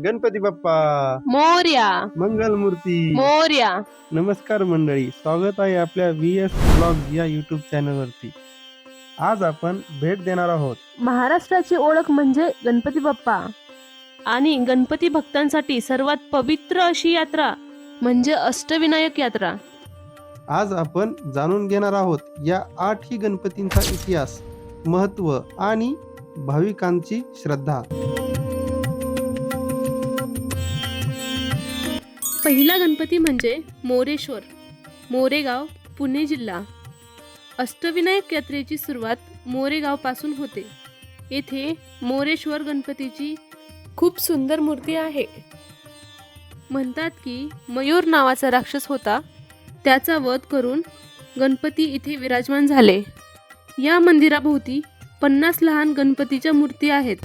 गणपती बाप्पा. मोर्या. मंगलमूर्ती. मोर्या. नमस्कार मंडळी. स्वागत आहे आपल्या व्ही एस ब्लॉग या युट्यूब चॅनलवरती आज आपण भेट देणार आहोत. महाराष्ट्राची ओळख म्हणजे गणपती बाप्पा. आणि गणपती भक्तांसाठी सर्वात पवित्र अशी यात्रा म्हणजे अष्टविनायक यात्रा. आज आपण जाणून घेणार आहोत या आठही गणपतींचा इतिहास महत्त्व आणि भाविकांची श्रद्धा. पहिला गणपती म्हणजे मोरेश्वर मोरेगाव पुणे जिल्हा. अष्टविनायक यात्रेची सुरुवात मोरेगावपासून होते. येथे मोरेश्वर गणपतीची खूप सुंदर मूर्ती आहे. म्हणतात की मयूर नावाचा राक्षस होता. त्याचा वध करून गणपती इथे विराजमान झाले. या मंदिराभोवती पन्नास लहान गणपतीच्या मूर्ती आहेत.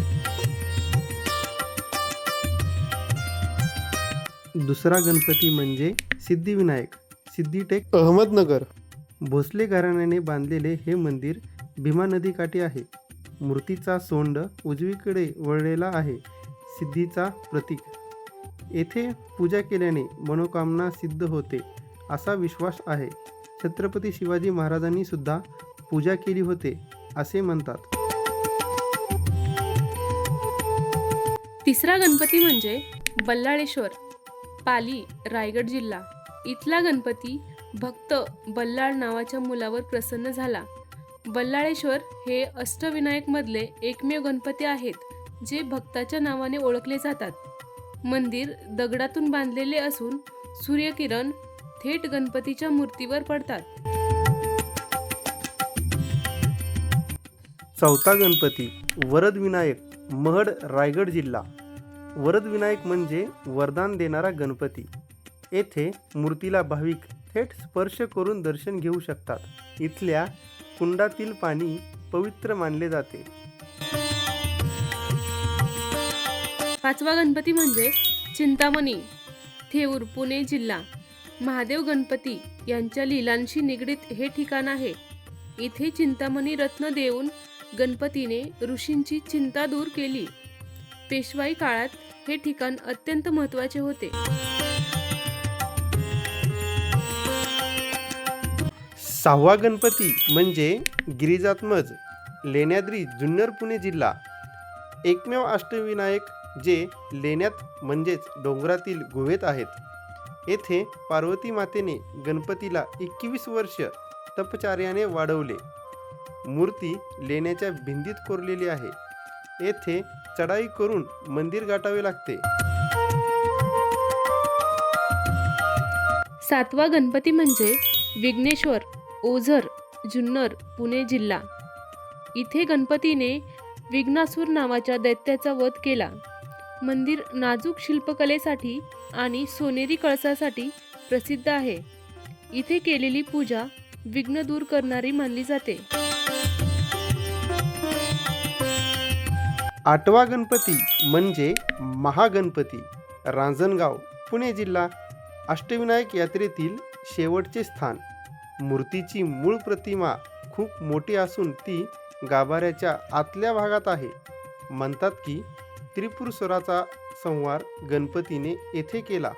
दुसरा गणपती म्हणजे सिद्धिविनायक सिद्धिटेक. अहमदनगर. भोसले घराण्याने बांधलेले हे मंदिर भीमा नदीकाठी आहे. मूर्तीचा सोंड उजवीकडे वळलेला आहे सिद्धीचा प्रतीक. येथे पूजा केल्याने मनोकामना सिद्ध होते असा विश्वास आहे. छत्रपती शिवाजी महाराजांनी सुद्धा पूजा केली होते असे म्हणतात. तिसरा गणपती म्हणजे बल्लाळेश्वर. पाली रायगड जिल्हा. इथला गणपती भक्त बल्लाळ नावाच्या मुलावर प्रसन्न झाला. बल्लाळेश्वर हे अष्टविनायकमधले एकमेव गणपती आहेत जे भक्ताच्या नावाने ओळखले जातात. मंदिर दगडातून बांधलेले असून सूर्यकिरण थेट गणपतीच्या मूर्तीवर पडतात. चौथा गणपती वरद विनायक महड रायगड जिल्हा. वरदविनायक म्हणजे वरदान देणारा गणपती. येथे मूर्तीला भाविक थेट स्पर्श करून दर्शन घेऊ शकतात. इथल्या कुंडातील पाणी पवित्र मानले जाते. पाचवा गणपती म्हणजे चिंतामणी थेऊर पुणे जिल्हा. महादेव गणपती यांच्या लीलांशी निगडीत हे ठिकाण आहे. इथे चिंतामणी रत्न देऊन गणपतीने ऋषींची चिंता दूर केली. पेशवाई काळात हे ठिकाण अत्यंत महत्त्वाचे होते. सहावा गणपती म्हणजे गिरिजात्मज लेण्याद्री जुन्नर पुणे जिल्हा. एकमेव अष्टविनायक जे लेण्यात म्हणजेच डोंगरातील गुहेत आहेत. येथे पार्वती मातेने गणपतीला एकवीस वर्ष तपचार्याने वाढवले. मूर्ती लेण्याच्या भिंतीत कोरलेली आहे. येथे चढाई करून मंदिर गाठावे लागते. सातवा गणपती म्हणजे विघ्नेश्वर ओझर जुन्नर पुणे जिल्हा. इथे गणपतीने विघ्नासूर नावाच्या दैत्याचा वध केला. मंदिर नाजूक शिल्पकलेसाठी आणि सोनेरी कळसासाठी प्रसिद्ध आहे. इथे केलेली पूजा विघ्न दूर करणारी मानली जाते. आठवा गणपती म्हणजे महागणपती. रांजणगाव पुणे जिल्हा अष्टविनायक यात्रेतील शेवटचे स्थान. मूर्तीची मूळ प्रतिमा खूप मोठी असून ती गाभाऱ्याच्या आतल्या भागात आहे. म्हणतात की त्रिपुरसुराचा संवार गणपतीने येथे केला.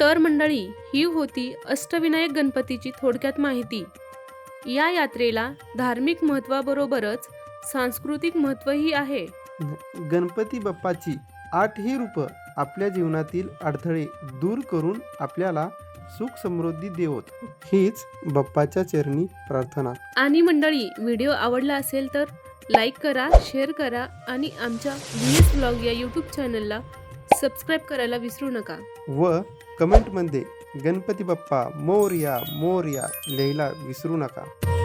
तर मंडळी ही होती अष्टविनायक गणपतीची थोडक्यात माहिती. या यात्रेला धार्मिक महत्त्वाबरोबरच सांस्कृतिक महत्त्वही आहे. गणपती बाप्पाची आठही रूपं आपल्या जीवनातील अडथळे दूर करून आपल्याला सुख समृद्धी देवत. हीच बाप्पाच्या चरणी प्रार्थना. आणि मंडळी व्हिडिओ आवडला असेल तर लाईक करा शेअर करा आणि आमच्या व्ही एस ब्लॉग या यूट्यूब चॅनलला सबस्क्राईब करायला विसरू नका. व कमेंटमध्ये गणपती बाप्पा मोरिया मोरिया लिहायला विसरू नका.